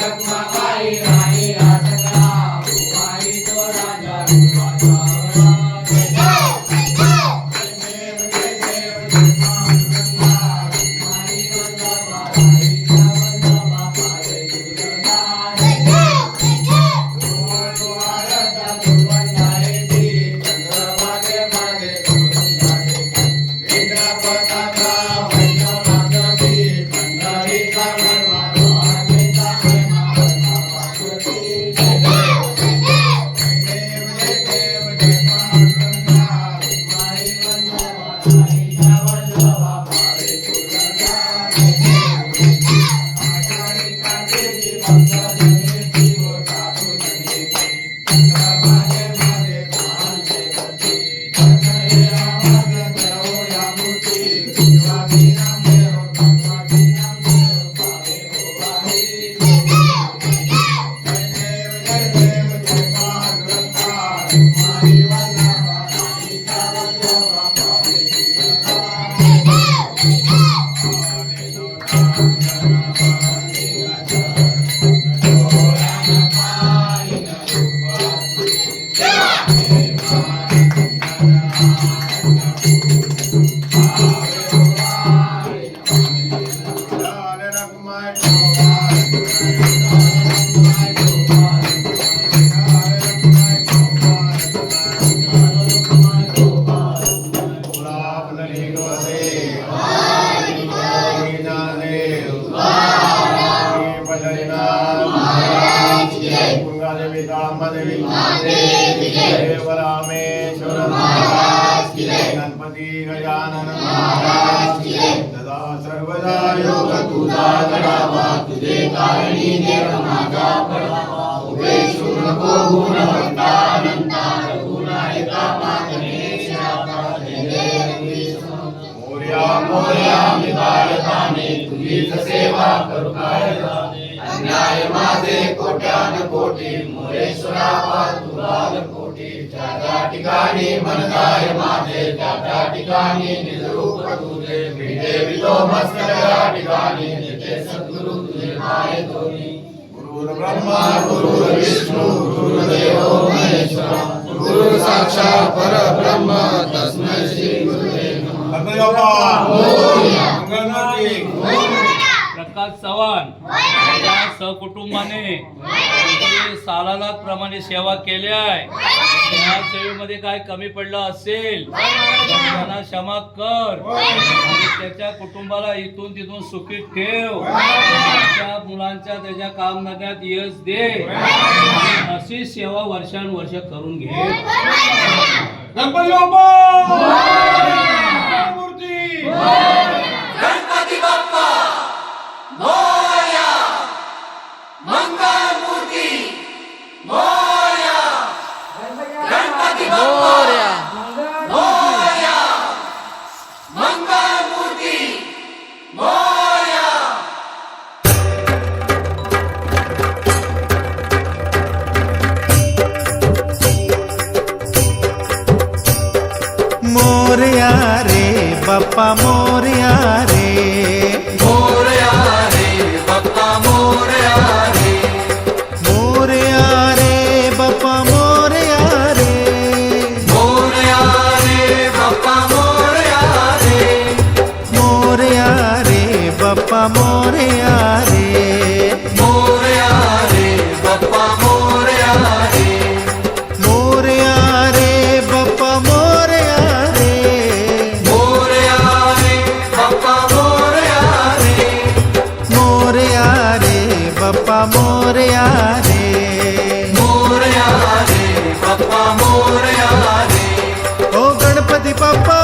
Yagmava कारणी देव माझा पडावा उभे शूर नको बाळकाने तुझीच सेवा करू काय अन्याय माझे कोट्यान कोटी मोरेश्वरा तुला कोटी त्या त्या ठिकाणी मनदाय माझे त्या त्या ठिकाणी निजरूप तुझे त्या ठिकाणी सद्गुरु तुझे माय दोन्ही ब्रह्मा गुरुर् विष्णू गुरुर्देव महेश्वरा गुरु साक्षात परब्रह्म प्रकाश चव्हाण या सहकुटुंबाने जी सालाला प्रमाणे सेवा केली आहे या सेवेमध्ये काय कमी पडलं असेल त्यांना क्षमा कर त्याच्या कुटुंबाला इथून तिथून सुखी ठेव त्या मुलांच्या त्याच्या कामधंद्यात यश दे अशी सेवा वर्षानुवर्ष करून घे गणपती बाप्पा बाप्पा मोरया मोरया रे ओ गणपती बाप्पा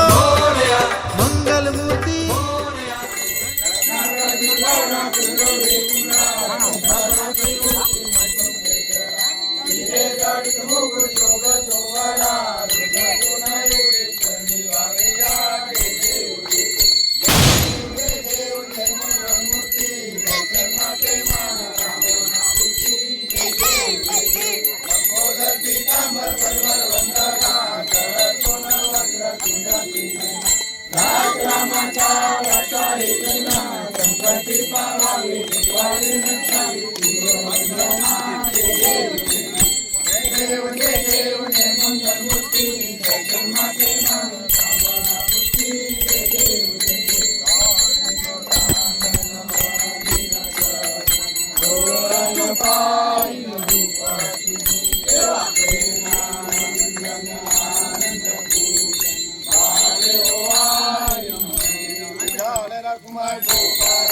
my Gopal.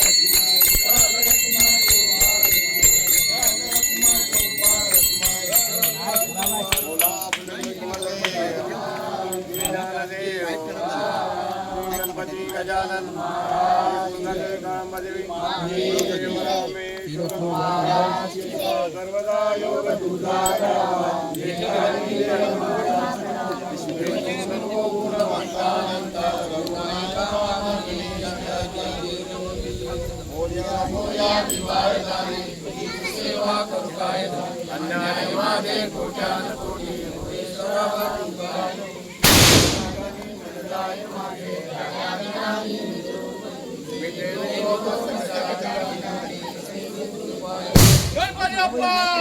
सुंदर कामदेवी सर्वदा योग बाप्पा